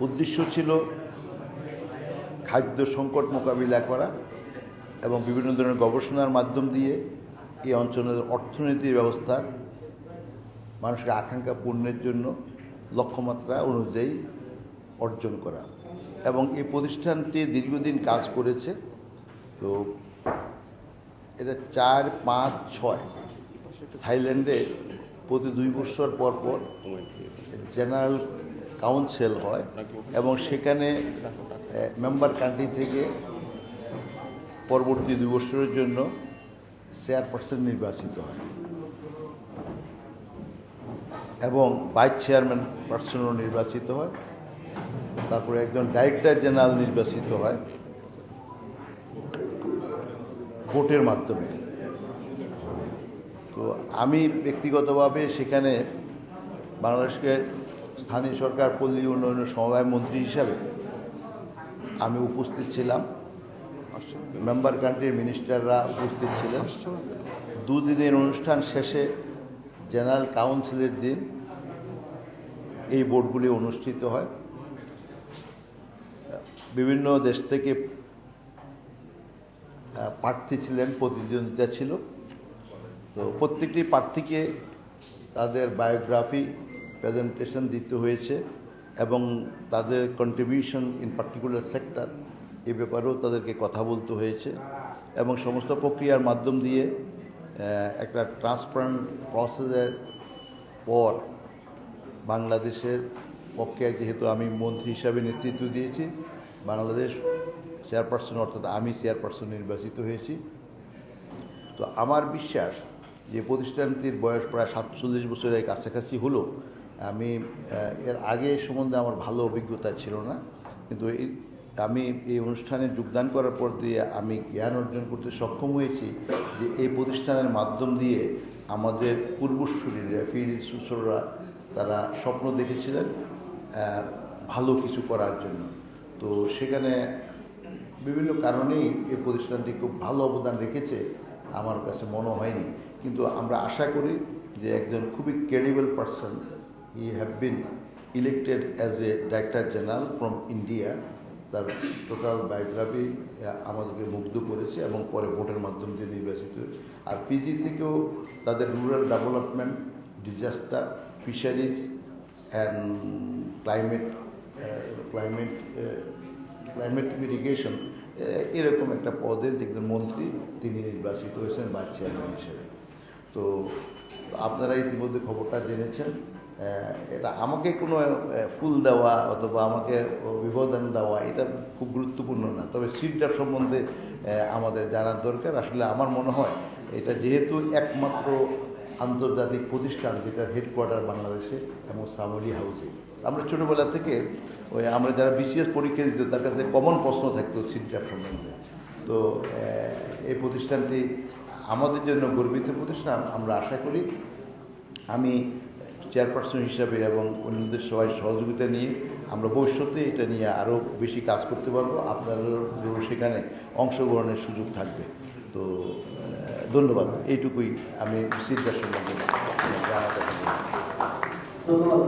উদ্দেশ্য ছিল খাদ্য সংকট মোকাবিলা করা এবং বিভিন্ন ধরনের গবেষণার মাধ্যম দিয়ে এই অঞ্চলের অর্থনীতির ব্যবস্থা মানুষের আকাঙ্ক্ষা পূর্ণের জন্য লক্ষ্যমাত্রা অনুযায়ী অর্জন করা। এবং এই প্রতিষ্ঠানটি দীর্ঘদিন কাজ করেছে। তো এটা চার, পাঁচ, ছয় থাইল্যান্ডে প্রতি দুই বছর পর পর জেনারেল কাউন্সিল হয় এবং সেখানে মেম্বার কান্ট্রি থেকে পরবর্তী দুই বছরের জন্য চেয়ারপারসন নির্বাচিত হয়। এবং ভাইস চেয়ারম্যান পার্সনও নির্বাচিত হয়। তারপরে একজন ডাইরেক্টর জেনারেল নির্বাচিত হয়। ভোটের মাধ্যমে। তো আমি ব্যক্তিগতভাবে সেখানে বাংলাদেশকে স্থানীয় সরকার, পল্লী উন্নয়ন সমবায় মন্ত্রী হিসাবে আমি উপস্থিত ছিলাম। মেম্বার কান্ট্রির মিনিস্টাররা উপস্থিত ছিলেন। দুদিনের অনুষ্ঠান শেষে জেনারেল কাউন্সিলের দিন এই বোর্ডগুলি অনুষ্ঠিত হয়। বিভিন্ন দেশ থেকে প্রার্থী ছিলেন, প্রতিদ্বন্দ্বিতা ছিল। তো প্রত্যেকটি প্রার্থীকে তাদের বায়োগ্রাফি প্রেজেন্টেশন দিতে হয়েছে এবং তাদের কন্ট্রিবিউশন ইন পার্টিকুলার সেক্টর এ ব্যাপারেও তাদেরকে কথা বলতে হয়েছে এবং সমস্ত প্রক্রিয়ার মাধ্যম দিয়ে একটা ট্রান্সপারেন্ট প্রসেসের পর বাংলাদেশের পক্ষে যেহেতু আমি মন্ত্রী হিসাবে নেতৃত্ব দিয়েছি, বাংলাদেশ চেয়ারপারসন অর্থাৎ আমি চেয়ারপারসন নির্বাচিত হয়েছি। তো আমার বিশ্বাস যে প্রতিষ্ঠানটির বয়স প্রায় সাতচল্লিশ বছরের কাছাকাছি হলো আমি এর আগে সম্বন্ধে আমার ভালো অভিজ্ঞতা ছিল না, কিন্তু এই, আমি এই অনুষ্ঠানে যোগদান করার পর দিয়ে আমি জ্ঞান অর্জন করতে সক্ষম হয়েছি যে এই প্রতিষ্ঠানের মাধ্যম দিয়ে আমাদের পূর্বসূরীরা ফির সুসররা তারা স্বপ্ন দেখেছিলেন ভালো কিছু করার জন্য। তো সেখানে বিভিন্ন কারণেই এই প্রতিষ্ঠানটি খুব ভালো অবদান রেখেছে আমার কাছে মনে হয়নি। কিন্তু আমরা আশা করি যে একজন খুবই credible person he have been elected as a director general from India তার টোটাল বায়োগ্রাফি আমাদেরকে মুগ্ধ করেছে এবং পরে ভোটের মাধ্যম দিয়ে নির্বাচিত। আর পিজি থেকেও তাদের rural development disaster fisheries and climate climate climate irrigation এরকম একটা পদের একজন মন্ত্রী তিনি নির্বাচিত হয়েছেন ভাইস চেয়ারম্যান হিসেবে। তো আপনারা ইতিমধ্যে খবরটা জেনেছেন। এটা আমাকে কোনো ফুল দেওয়া অথবা আমাকে বিবোধন দেওয়া, এটা খুব গুরুত্বপূর্ণ না। তবে সিটটার সম্বন্ধে আমাদের জানার দরকার। আসলে আমার মনে হয় এটা যেহেতু একমাত্র আন্তর্জাতিক প্রতিষ্ঠান যেটার হেডকোয়ার্টার বাংলাদেশে এবং সামলি হাউসে আমরা ছোটোবেলা থেকে, ওই আমরা যারা বিসিএস পরীক্ষা দিত, তার কাছে কমন প্রশ্ন থাকতো সিটটার সম্বন্ধে। তো এই প্রতিষ্ঠানটি আমাদের জন্য গর্বিত প্রতিষ্ঠান, আমরা আশা করি। আমি চেয়ারপারসন হিসাবে এবং অন্যদের সবাই সহযোগিতা নিয়ে আমরা ভবিষ্যতে এটা নিয়ে আরও বেশি কাজ করতে পারব। আপনাদেরও সেখানে অংশগ্রহণের সুযোগ থাকবে। তো ধন্যবাদ। এইটুকুই আমি সিদ্ধার সম্বন্ধে জানাতে ধন্যবাদ।